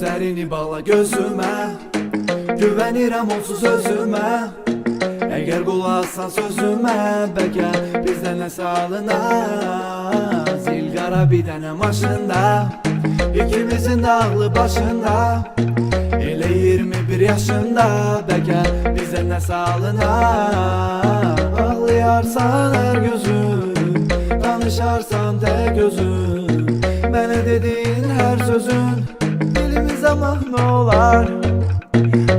Gözlerini bağla gözüme. Güvenirəm onsuz özümə Əgər qulaqsan sözümə Bəlkə bizdən nəsə alınır Zil qara bir dənə maşında İkimizin də ağlı başında. Elə 21 yaşında Bəlkə bizdən nəsə alınır Ağlayarsan hər gözün Danışarsan tek gözün. Mənə dediyin hər sözün Mahnı olar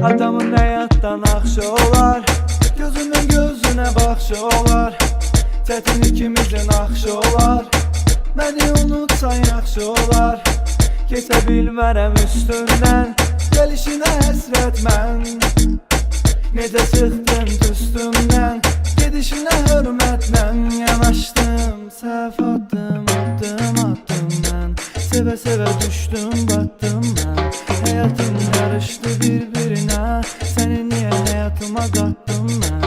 Adamın həyatdan axşı olar? Gözünün gözünə baxşı olar Çətin ikimizin axşı olar? Məni unutsan yaxşı olar Keçə bilmərəm üstündən Gəlişinə həsrət mən Necə çıxdım üstümdən Gedişinə hörmətlə yanaşdım Səhv addım, addım, addım mən Sevə batdım mən Həyatım qarışdı bir-birinə Səni niyə həyatıma qatdım mən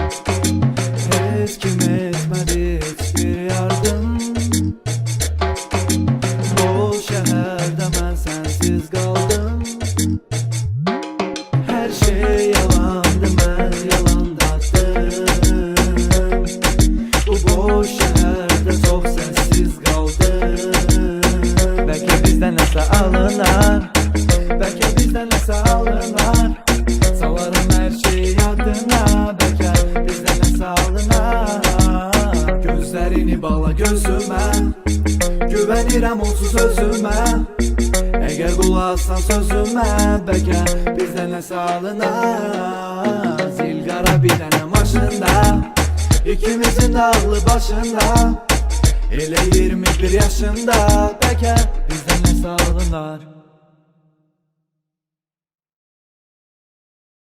Heç kim etmədi heç bir yardım. O şəhərdə mən sənsiz qaldım Her şey yalandı ben yalandadım Bu boş şehirde çok sessiz kaldım. Belki bizden nəsə alınar Belki bizden nəsə alınar Salarım her şey yadına Belki bizden nəsə alınar Gözlerini bağla gözüme. Güvenirəm onsuz özümə Əgər qulaqsan sözümə Bəlkə bizdən nəsə alınır Zil qara bir dənə maşında İkimizin də ağlı başında. Elə 21 yaşında. Bəlkə bizdən nəsə alınır